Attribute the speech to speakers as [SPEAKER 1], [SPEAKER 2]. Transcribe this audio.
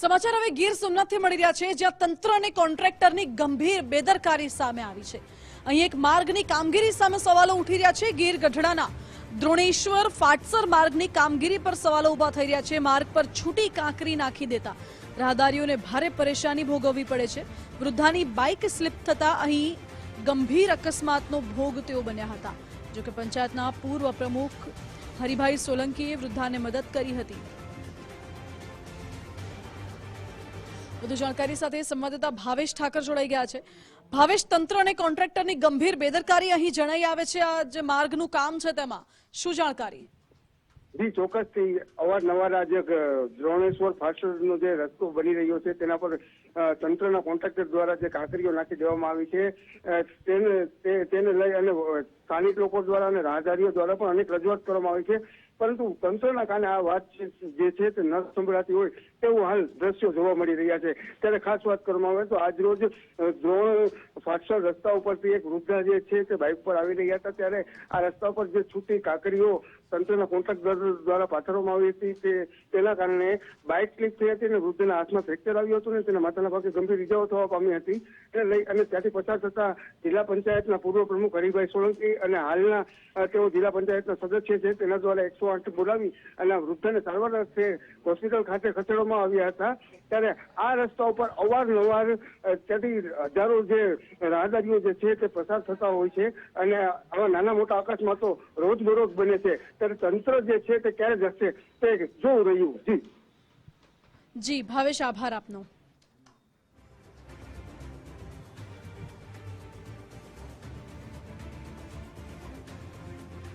[SPEAKER 1] સમાચાર હવે ગીર સોમનાથથી મળી રહ્યા છે, જ્યાં તંત્ર અને કોન્ટ્રાક્ટરની ગંભીર બેદરકારી સામે આવી છે. અહીં એક માર્ગની કામગીરી સામે સવાલો ઉઠી રહ્યા છે ગીર ગઢડાના. દ્રોણેશ્વર ફાટસર માર્ગની કામગીરી પર સવાલો ઊભા થઈ રહ્યા છે, માર્ગ પર છૂટી કાંકરી નાખી દેતા. રાહદારીઓને ભારે પરેશાની ભોગવવી પડે છે. વૃદ્ધાની બાઇક સ્લીપ થતા અહીં ગંભીર અકસ્માતનો ભોગ તેઓ બન્યા હતા. જોકે પંચાયતના પૂર્વ પ્રમુખ હરિભાઈ સોલંકીએ વૃદ્ધાને મદદ કરી હતી. વધુ જાણકારી સાથે સંવાદદાતા ભાવેશ ઠાકર જોડાઈ ગયા છે. ભાવેશ, તંત્ર અને કોન્ટ્રાક્ટરની ગંભીર બેદરકારી અહીં જણાઈ આવે છે. આ જે માર્ગનું કામ છે તેમાં શું જાણકારી?
[SPEAKER 2] જી, ચોક્કસથી. અવારનવાર આ જે દ્રોણેશ્વર ફાસ્ટનો જે રસ્તો બની રહ્યો છે, તેના પર તંત્રના કોન્ટ્રાક્ટર દ્વારા જે કાંકરીઓ નાખી દેવામાં આવી છે તેને તેને લઈ અને સ્થાનિક લોકો દ્વારા અને રાહદારીઓ દ્વારા પણ અનેક રજૂઆત કરવામાં આવી છે. પરંતુ તંત્રના કારણે આ વાત જે છે તે ન સંભળાતી હોય તેવું હાલ દ્રશ્યો જોવા મળી રહ્યા છે. ત્યારે ખાસ વાત કરવામાં આવે તો આજ રોજ દ્રોણ ફાટસર રસ્તા ઉપરથી એક વૃદ્ધા જે છે તે બાઇક પર આવી રહ્યા હતા. ત્યારે આ રસ્તા પર જે છૂટી કાંકરીઓ તંત્રના કોન્ટ્રાક્ટર દ્વારા પાથરવામાં આવી હતી તે, તેના કારણે બાઇક સ્લીપ થઈ હતી અને વૃદ્ધના હાથમાં ફ્રેક્ચર આવ્યું હતું ને તેના માથાના ભાગે ગંભીર ઇજાઓ થવા પામી હતી. અને લઈ અને ત્યાંથી પસાર થતા જિલ્લા પંચાયતના પૂર્વ પ્રમુખ હરિભાઈ સોલંકી અને હાલના તેઓ જિલ્લા પંચાયતના સદસ્ય છે. તેના દ્વારા એકસો આઠ બોલાવી અને વૃદ્ધને સારવાર અર્થે હોસ્પિટલ ખાતે ખસેડવામાં આવ્યા હતા. ત્યારે આ રસ્તા ઉપર અવારનવાર ત્યાંથી હજારો જે રાહદારીઓ જે છે તે પસાર થતા હોય છે અને આવા નાના મોટા અકસ્માતો રોજબરોજ બને છે. ત્યારે તંત્ર જે છે તે ક્યારે જશે તે જોવું રહ્યું. જી.
[SPEAKER 1] જી, ભાવેશ, આભાર આપનો.